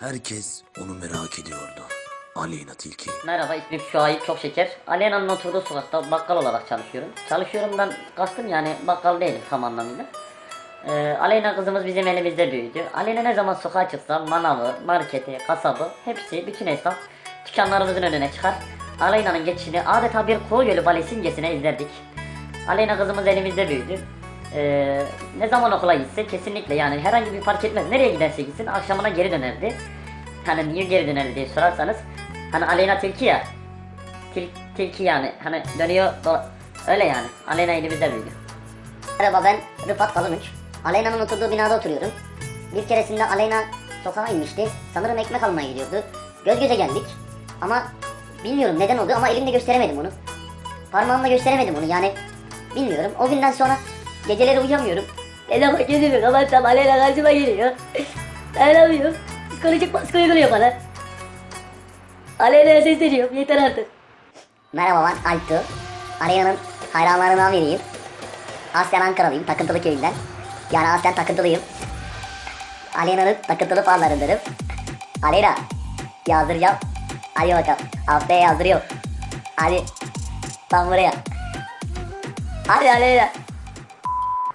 Herkes onu merak ediyordu. Aleyna Tilki. Merhaba ismim Şuayip çok şeker. Alena'nın oturduğu sokakta bakkal olarak çalışıyorum. Çalışıyorumdan kastım yani bakkal değilim tam anlamıyla. Ee, Aleyna kızımız bizim elimizde büyüdü. Aleyna ne zaman sokağa çıksa manavı, marketi, kasabı hepsi bütün esnaf dükkanlarımızın önüne çıkar. Aleyna'nın geçişini adeta bir kuğu gölü balesimcesine izlerdik. Aleyna kızımız elimizde büyüdü. Ee, ne zaman okula gitse kesinlikle yani herhangi bir fark etmez. Nereye giderse gitsin akşamına geri dönerdi. Hani niye geri dönerdi diye sorarsanız. Hani Aleyna tilki ya. Til, tilki yani. Hani dönüyor dola- öyle yani. Aleyna elimizde büyüdü. Merhaba ben Rıfat Kalınıç. Aleyna'nın oturduğu binada oturuyorum. Bir keresinde Aleyna sokağa inmişti. Sanırım ekmek almaya gidiyordu. Göz göze geldik. Ama bilmiyorum neden oldu ama elimde gösteremedim onu. Parmağımla gösteremedim onu yani. Bilmiyorum. O günden sonra geceleri uyuyamıyorum. Ne zaman gözümü kapatsam Aleyna karşıma geliyor. Dayanamıyorum. Psikolojik baskı uyguluyor bana. Aleyna'ya sesleniyorum yeter artık. Merhaba ben Alptu. Aleyna'nın hayranlarından biriyim. Aslen Ankaralıyım. Takıntılı köyünden. Yani aslen takıntılıyım. Aleyna'nın takıntılı fanlarındanım. Aleyna yazdıracağım. Hadi bakalım. Haftaya yazdırıyorum. Hadi. Tam buraya. Hadi Aleyna.